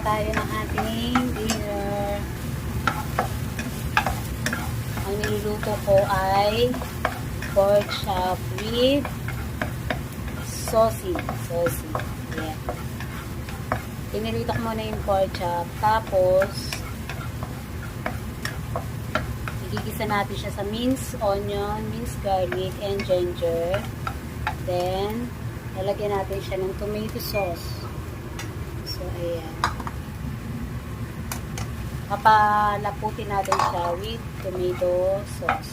na tayo ng ating dinner. Ang niluluto ko ay pork chop with saucy. Saucy. Yeah. Pinilito ko muna yung pork chop. Tapos, igigisa natin siya sa minced onion, minced garlic, and ginger. Then, lalagyan natin siya ng tomato sauce. So, ayan. Papalaputin natin siya with tomato sauce.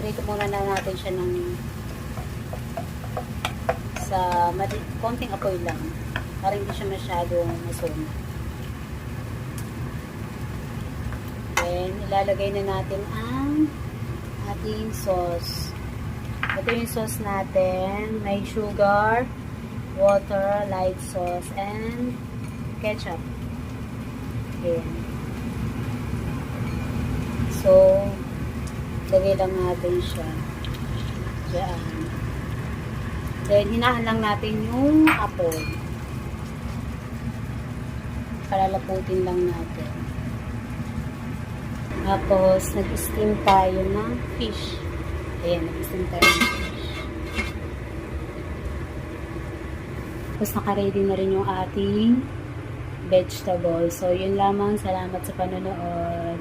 Prito muna na natin siya ng sa konting apoy lang para hindi siya masyadong masuna. Then, ilalagay na natin ang ating sauce. Ito yung sauce natin. May sugar, water, light sauce, and ketchup. Ayan. So, lagay lang natin siya. Diyan. Then, hinaan lang natin yung apoy. Palalaputin lang natin. Tapos, nag-steam tayo ng fish. Ayan, nag-steam tayo. Tapos, nakaready na rin yung ating vegetable. So, yun lamang. Salamat sa panonood.